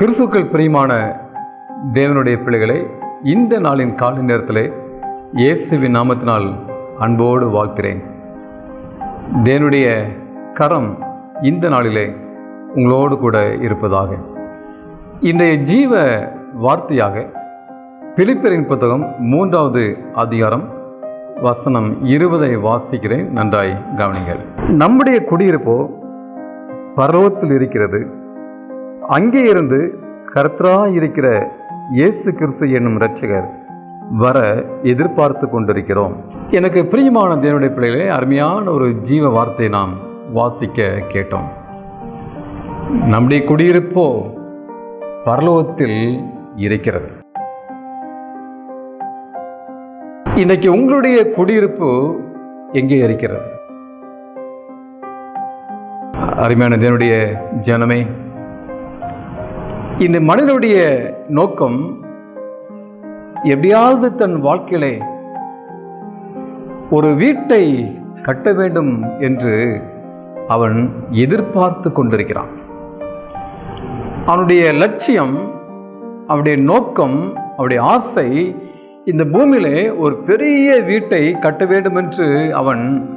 கிறிஸ்துக்கள் பிரியமான தேவனுடைய பிள்ளைகளை இந்த நாளின் காலை நேரத்தில் இயேசுவின் நாமத்தினால் அன்போடு வாழ்த்துகிறேன். தேவனுடைய கரம் இந்த நாளிலே உங்களோடு கூட இருப்பதாக. இன்றைய ஜீவ வார்த்தையாக பிலிப்பரின் புத்தகம் மூன்றாவது அதிகாரம் வசனம் இருபதை வாசிக்கிறேன். நன்றாய் கவனிங்கள். நம்முடைய குடியிருப்போ பருவத்தில் இருக்கிறது. அங்கே இருந்து கர்த்தராய் இருக்கிற இயேசு கிறிஸ்து என்னும் இரட்சகர் வர எதிர்பார்த்து கொண்டிருக்கிறோம். எனக்கு பிரியமான தேவனுடைய பிள்ளைகளே அருமையான ஒரு ஜீவ வார்த்தையை நாம் வாசிக்க கேட்டோம். நம்முடைய குடியிருப்போ பரலோகத்தில் இருக்கிறது. இன்னைக்கு உங்களுடைய குடியிருப்பு எங்கே இருக்கிறது? அருமையான தேவனுடைய ஜனமே இந்த மனிதனுடைய நோக்கம் எப்படியாவது தன் வாழ்க்கையிலே ஒரு வீட்டை கட்ட வேண்டும் என்று அவன் எதிர்பார்த்து கொண்டிருக்கிறான். அவனுடைய லட்சியம் அவனுடைய நோக்கம் அவனுடைய ஆசை இந்த பூமியிலே ஒரு பெரிய வீட்டை கட்ட வேண்டும் என்று அவன்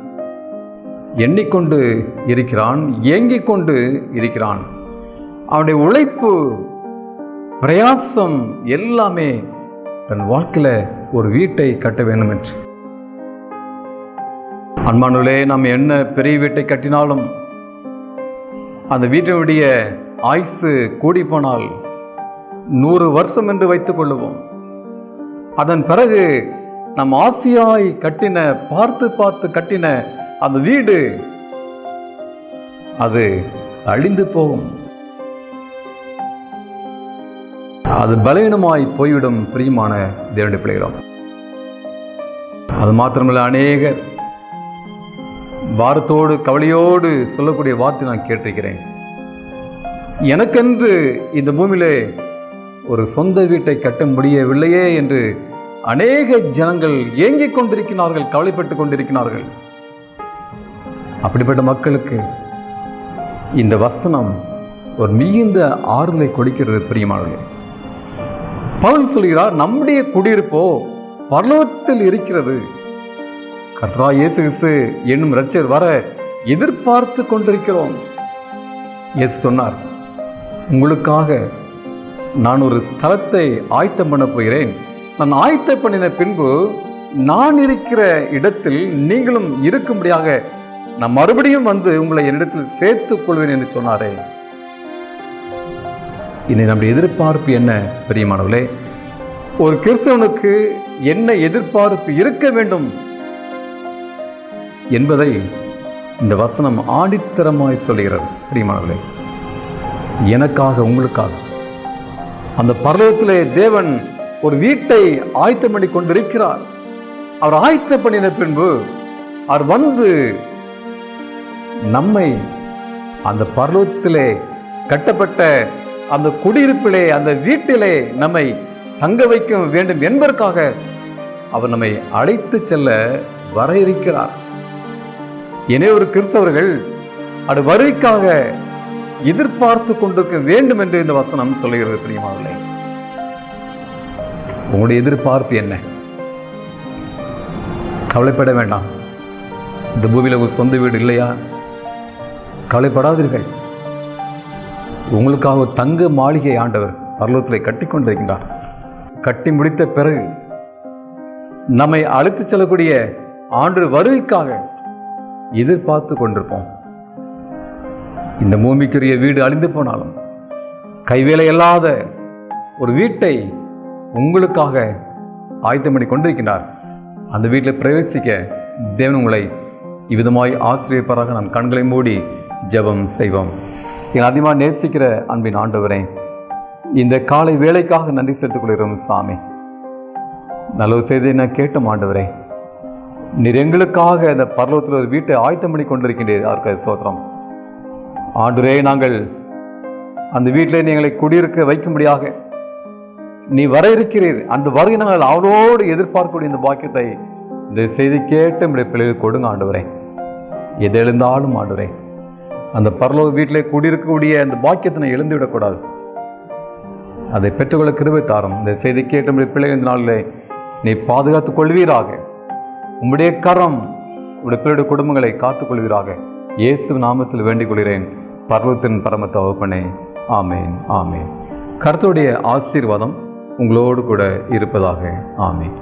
எண்ணிக்கொண்டு இருக்கிறான் ஏங்கிக் கொண்டு இருக்கிறான். அவனுடைய உழைப்பு பிரயாசம் எல்லாமே தன் வாழ்க்கையில் ஒரு வீட்டை கட்ட வேண்டும் என்று. அன்பானுலே நாம் என்ன பெரிய வீட்டை கட்டினாலும் அந்த வீட்டினுடைய ஆயுசு கூடி போனால் நூறு வருஷம் என்று வைத்துக் கொள்ளுவோம். அதன் பிறகு நம் ஆசையாய் கட்டின பார்த்து பார்த்து கட்டின அந்த வீடு அது அழிந்து போகும். அது பலவீனமாய் போய்விடும் பிரியமான தேவனுடைய பிள்ளைகளும் அது மாத்திரமில்ல அநேகர் பாரத்தோடு கவலையோடு சொல்லக்கூடிய வார்த்தை நான் கேட்டிருக்கிறேன். எனக்கென்று இந்த பூமியிலே ஒரு சொந்த வீட்டை கட்ட முடியவில்லையே என்று அநேக ஜனங்கள் ஏங்கிக் கொண்டிருக்கிறார்கள் கவலைப்பட்டு கொண்டிருக்கிறார்கள். அப்படிப்பட்ட மக்களுக்கு இந்த வசனம் ஒரு மிகுந்த ஆறுதலை கொடுக்கிறது பிரியமானவர்களே. பவுல் சொல்கிறார் நம்முடைய குடியிருப்போ பரலோகத்தில் இருக்கிறது. கத்ரா இயேசு கிறிஸ்து என்னும் இரட்சர் வர எதிர்பார்த்து கொண்டிருக்கிறோம். இயேசு சொன்னார் உங்களுக்காக நான் ஒரு ஸ்தலத்தை ஆயத்தம் பண்ண போகிறேன். நான் ஆயத்தம் பண்ணின பின்பு நான் இருக்கிற இடத்தில் நீங்களும் இருக்கும்படியாக நான் மறுபடியும் வந்து உங்களை என்னிடத்தில் சேர்த்துக் கொள்வேன் என்று சொன்னாரே. இனி நம்முடைய எதிர்பார்ப்பு என்ன பிரியமானவர்களே? ஒரு கிறிஸ்தவனுக்கு என்ன எதிர்பார்ப்பு இருக்க வேண்டும் என்பதை இந்த வசனம் ஆடித்தரமாய் சொல்கிறது பிரியமானவர்களே. எனக்காக உங்களுக்காக. அந்த பர்வத்திலே தேவன் ஒரு வீட்டை ஆயத்தம் பண்ணி கொண்டிருக்கிறார். அவர் ஆயத்த பண்ணின பின்பு அவர் வந்து நம்மை அந்த பர்வத்திலே கட்டப்பட்ட அந்த குடியிருப்பிலே அந்த வீட்டிலே நம்மை தங்க வைக்க வேண்டும் என்பதற்காக அவர் நம்மை அழைத்து செல்ல வர இருக்கிறார் எனவே ஒரு கிறிஸ்தவர்கள் அது வருகைக்காக எதிர்பார்த்து கொண்டிருக்க வேண்டும் என்று இந்த வசனம் சொல்லுகிறது பிரியமாவில்லை உங்களுடைய எதிர்பார்ப்பு என்ன? கவலைப்பட வேண்டாம். இந்த பூமியில் ஒரு சொந்த வீடு இல்லையா? கவலைப்படாதீர்கள். உங்களுக்காக ஒரு தங்க மாளிகை ஆண்டவர் பரலோகத்தில் கட்டி கொண்டிருக்கின்றார். கட்டி முடித்த பிறகு நம்மை அழைத்துச் செல்லக்கூடிய ஆண்டு வருகைக்காக எதிர்பார்த்து கொண்டிருப்போம். இந்த பூமிக்குரிய வீடு அழிந்து போனாலும் கைவேலை இல்லாத ஒரு வீட்டை உங்களுக்காக ஆயத்தம் பண்ணி கொண்டிருக்கின்றார். அந்த வீட்டில் பிரவேசிக்க தேவன் உங்களை இவ்விதமாய் ஆசிரியப்பராக நம் கண்களை மூடி ஜெபம் செய்வோம். என் அதிகமாக நேசிக்கிற அன்பின் ஆண்டவரே இந்த காலை வேலைக்காக நன்றி செலுத்திக் கொள்கிறோம் சாமி. நல்ல செய்தி செய்தியை நான் கேட்டோம் ஆண்டவரே. நீர் எங்களுக்காக இந்த பர்வத்தில் ஒரு வீட்டை ஆயத்தம் பண்ணி கொண்டிருக்கின்றீர் சோத்திரம். ஆண்டுரே நாங்கள் அந்த வீட்டில் எங்களை குடியிருக்க வைக்கும்படியாக நீ வர இருக்கிறீர். அந்த வருகை நாங்கள் அவரோடு எதிர்பார்க்கக்கூடிய இந்த பாக்கியத்தை இந்த செய்தி கேட்டு நம்முடைய பிள்ளைகள் கொடுங்க ஆண்டவரே. எது எழுந்தாலும் ஆண்டவரே. அந்த பரலோக வீட்டிலே குடியிருக்கக்கூடிய அந்த பாக்கியத்தை நான் எழுந்து விடக்கூடாது அதை பெற்றுக்கொள்ள கிருபை தாரம். இந்த செய்தி கேட்ட பிள்ளைகள் இந்த நாளிலே நீ பாதுகாத்துக் கொள்வீராக. உம்முடைய கரம் உடைய பிள்ளையுடைய குடும்பங்களை காத்துக் கொள்வீராக. இயேசு நாமத்தில் வேண்டிக் கொள்கிறேன். பர்வத்தின் பரம தவப்பனே ஆமேன் ஆமேன். கருத்துடைய ஆசீர்வாதம் உங்களோடு கூட இருப்பதாக. ஆமேன்.